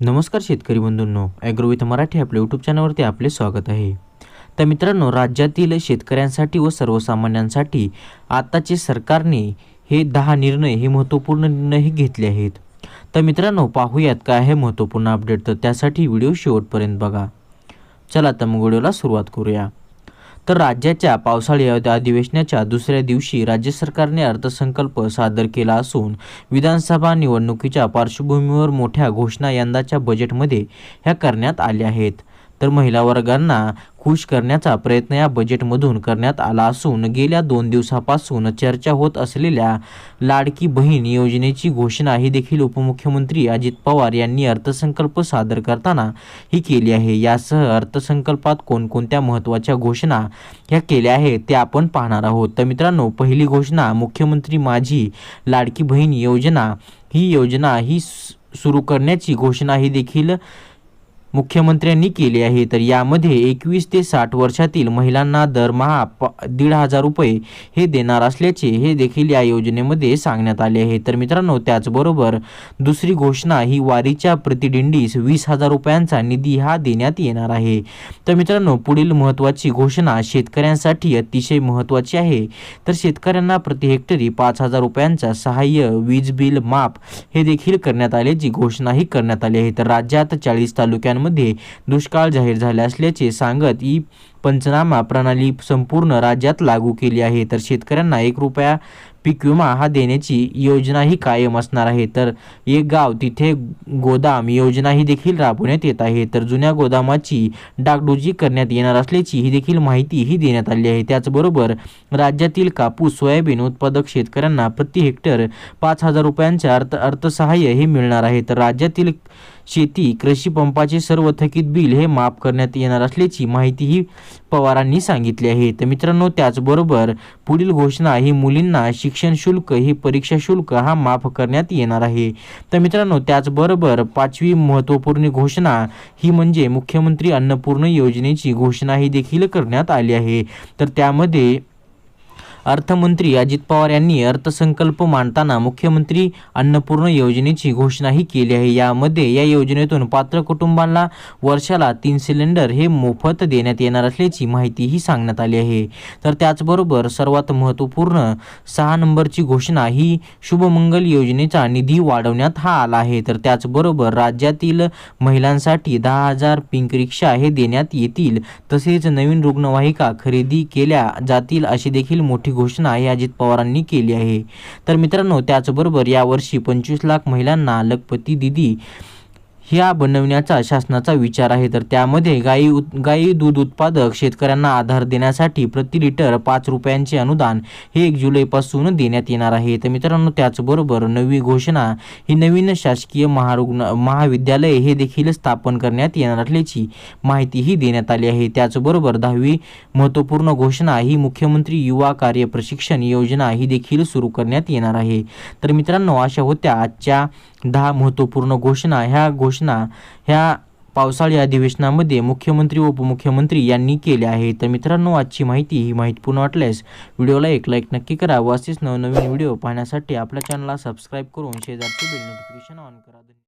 नमस्कार शेतकरी बंधूंनो ॲग्रोविथ मराठी आपल्या यूट्यूब चॅनलवरती आपले स्वागत आहे. तर मित्रांनो राज्यातील शेतकऱ्यांसाठी व सर्वसामान्यांसाठी आताचे सरकारने हे दहा निर्णय हे महत्त्वपूर्ण निर्णय हे घेतले आहेत. तर मित्रांनो पाहूयात काय आहे महत्त्वपूर्ण अपडेट तर त्यासाठी व्हिडिओ शेवटपर्यंत बघा. चला तर मग व्हिडिओला सुरुवात करूया. तर राज्याच्या पावसाळी अधिवेशनाच्या दुसऱ्या दिवशी राज्य सरकारने अर्थसंकल्प सादर केला असून विधानसभा निवडणुकीच्या पार्श्वभूमीवर मोठ्या घोषणा यंदाच्या बजेटमध्ये ह्या करण्यात आल्या आहेत. तर महिला वर्गांना खुश करण्याचा प्रयत्न या बजेटमधून करण्यात आला असून गेल्या दोन दिवसापासून चर्चा होत असलेल्या लाडकी बहीण योजनेची घोषणा ही देखील उपमुख्यमंत्री अजित पवार यांनी अर्थसंकल्प सादर करताना ही केली आहे. यासह अर्थसंकल्पात कोणकोणत्या महत्त्वाच्या घोषणा ह्या केल्या आहेत ते आपण पाहणार आहोत. तर मित्रांनो पहिली घोषणा मुख्यमंत्री माझी लाडकी बहीण योजना ही योजना ही सुरू करण्याची घोषणा ही देखील मुख्यमंत्र्यांनी केली आहे. तर यामध्ये एकवीस ते साठ वर्षातील महिलांना दरमहा प दीड हजार रुपये हे देणार असल्याचे हे देखील या योजनेमध्ये सांगण्यात आले आहे. तर मित्रांनो त्याचबरोबर दुसरी घोषणा ही वारीच्या प्रतिदिंडीस वीस हजार रुपयांचा निधी हा देण्यात येणार आहे. तर मित्रांनो पुढील महत्त्वाची घोषणा शेतकऱ्यांसाठी अतिशय महत्त्वाची आहे. तर शेतकऱ्यांना प्रति हेक्टरी पाच हजार रुपयांचा सहाय्य वीज बिल माफ हे देखील करण्यात आल्याची घोषणाही करण्यात आली आहे. तर राज्यात चाळीस जिल्ह्यांमध्ये दुष्काळ जाहीर झाले असल्याचे सांगत ई पंचनामा प्रणाली संपूर्ण राज्यात लागू केली आहे. तर शेतकऱ्यांना एक रुपया पीक विमा हा देण्याची योजनाही कायम असणार आहे. तर एक गाव तिथे गोदाम योजना ही देखील राबवण्यात येत आहे. तर जुन्या गोदामाची डागडुजी करण्यात येणार असल्याची ही देखील माहिती ही देण्यात आली आहे. त्याचबरोबर राज्यातील कापूस सोयाबीन उत्पादक शेतकऱ्यांना प्रति हेक्टर पाच हजार रुपयांचे अर्थ अर्थसहाय्य हे मिळणार आहे. तर राज्यातील शेती कृषी पंपाचे सर्व थकीत बिल हे माफ करण्यात येणार असल्याची माहितीही पवारांनी सांगितले आहे. तर मित्रांनो त्याचबरोबर पुढील घोषणा ही मुलींना शिक्षण शुल्क ही परीक्षा शुल्क हा माफ करण्यात येणार आहे. तर मित्रांनो त्याचबरोबर पाचवी महत्त्वपूर्ण घोषणा ही म्हणजे मुख्यमंत्री अन्नपूर्ण योजनेची घोषणा ही देखील करण्यात आली आहे. तर त्यामध्ये अर्थमंत्री अजित पवार यांनी अर्थसंकल्प मांडताना मुख्यमंत्री अन्नपूर्ण योजनेची घोषणाही केली आहे. यामध्ये या योजनेतून पात्र कुटुंबांना वर्षाला तीन सिलेंडर हे मोफत देण्यात येणार असल्याची माहितीही सांगण्यात आली आहे. तर त्याचबरोबर सर्वात महत्त्वपूर्ण सहा नंबरची घोषणा ही शुभमंगल योजनेचा निधी वाढवण्यात हा आला आहे. तर त्याचबरोबर राज्यातील महिलांसाठी दहा हजार पिंक रिक्षा हे देण्यात येतील. तसेच नवीन रुग्णवाहिका खरेदी केल्या जातील अशी देखील मोठी घोषणा या अजित पवारांनी केली आहे. तर मित्रांनो त्याचबरोबर यावर्षी पंचवीस लाख महिलांना लखपती दिदी ह्या बनवण्याचा शासनाचा विचार आहे. तर त्यामध्ये गाई उत गाई दूध उत्पादक शेतकऱ्यांना आधार देण्यासाठी प्रति लिटर पाच रुपयांचे अनुदान हे एक जुलैपासून देण्यात येणार आहे. तर मित्रांनो त्याचबरोबर नवी घोषणा ही नवीन शासकीय महारुग्ण महाविद्यालय हे देखील स्थापन करण्यात येणार असल्याची माहितीही देण्यात आली आहे. त्याचबरोबर दहावी महत्त्वपूर्ण घोषणा ही मुख्यमंत्री युवा कार्य प्रशिक्षण योजना ही देखील सुरू करण्यात येणार आहे. तर मित्रांनो अशा होत्या आजच्या दहा महत्त्वपूर्ण घोषणा. ह्या घोषणा ह्या पावसाळी अधिवेशनामध्ये मुख्यमंत्री व उपमुख्यमंत्री यांनी केले आहे तर मित्रांनो आजची माहिती ही माहितीपूर्ण वाटल्यास व्हिडिओला एक लाईक नक्की करा व असेच नवनवीन व्हिडिओ पाहण्यासाठी आपल्या चॅनलला सबस्क्राईब करून शेजारचे बेल नोटिफिकेशन ऑन करा.